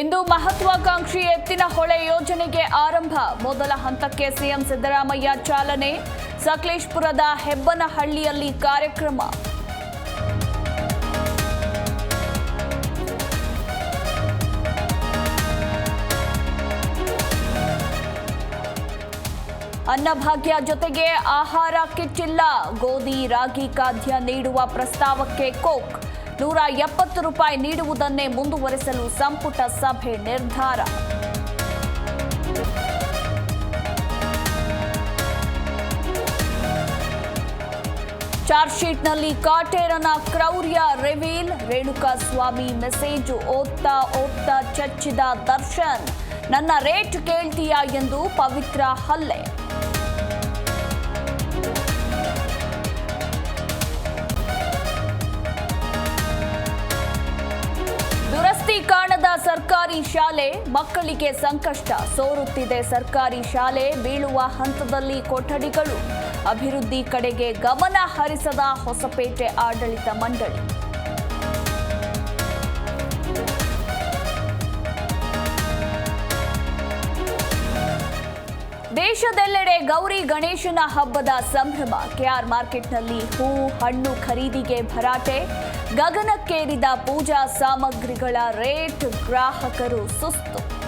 ಇಂದು ಮಹತ್ವಾಕಾಂಕ್ಷಿ ಎತ್ತಿನ ಹೊಳೆ ಯೋಜನೆಗೆ ಆರಂಭ. ಮೊದಲ ಹಂತಕ್ಕೆ ಸಿಎಂ ಸಿದ್ದರಾಮಯ್ಯ ಚಾಲನೆ. ಸಕಲೇಶ್ಪುರದ ಹೆಬ್ಬನಹಳ್ಳಿಯಲ್ಲಿ ಕಾರ್ಯಕ್ರಮ. ಅನ್ನಭಾಗ್ಯ ಜೊತೆಗೆ ಆಹಾರ ಕಿಚ್ಚಿಲ್ಲ. ಗೋಧಿ, ರಾಗಿ ಖಾದ್ಯ ನೀಡುವ ಪ್ರಸ್ತಾವಕ್ಕೆ ಕೋಕ್. ನೂರ ಎಪ್ಪತ್ತು ರೂಪಾಯಿ ನೀಡುವುದನ್ನೇ ಮುಂದುವರೆಸಲು ಸಂಪುಟ ಸಭೆ ನಿರ್ಧಾರ. ಚಾರ್ಜ್ಶೀಟ್ನಲ್ಲಿ ಕಾಟೇರನ ಕ್ರೌರ್ಯ ರಿವೀಲ್ ರೇಣುಕಾ ಸ್ವಾಮಿ ಮೆಸೇಜ್ ಓದ್ತಾ ಓದ್ತಾ ಚಚ್ಚಿದ ದರ್ಶನ್, ನನ್ನ ರೇಟ್ ಕೇಳ್ತೀಯಾ ಎಂದು ಪವಿತ್ರ ಹಲ್ಲೆ. ಸರ್ಕಾರಿ ಶಾಲೆ ಮಕ್ಕಳಿಗೆ ಸಂಕಷ್ಟ. ಸೋರುತ್ತಿದೆ ಸರ್ಕಾರಿ ಶಾಲೆ, ಬೀಳುವ ಹಂತದಲ್ಲಿ ಕೊಠಡಿಗಳು. ಅಭಿವೃದ್ಧಿ ಕಡೆಗೆ ಗಮನ ಹರಿಸದ ಹೊಸಪೇಟೆ ಆಡಳಿತ ಮಂಡಳಿ. ದೇಶದೆಲ್ಲೆಡೆ ಗೌರಿ ಗಣೇಶನ ಹಬ್ಬದ ಸಂಭ್ರಮ. ಕೆಆರ್ ಮಾರ್ಕೆಟ್ನಲ್ಲಿ ಹೂ, ಹಣ್ಣು ಖರೀದಿಗೆ ಭರಾಟೆ. ಗಗನಕ್ಕೇರಿದ ಪೂಜಾ ಸಾಮಗ್ರಿಗಳ ರೇಟ್ ಗ್ರಾಹಕರು ಸುಸ್ತು.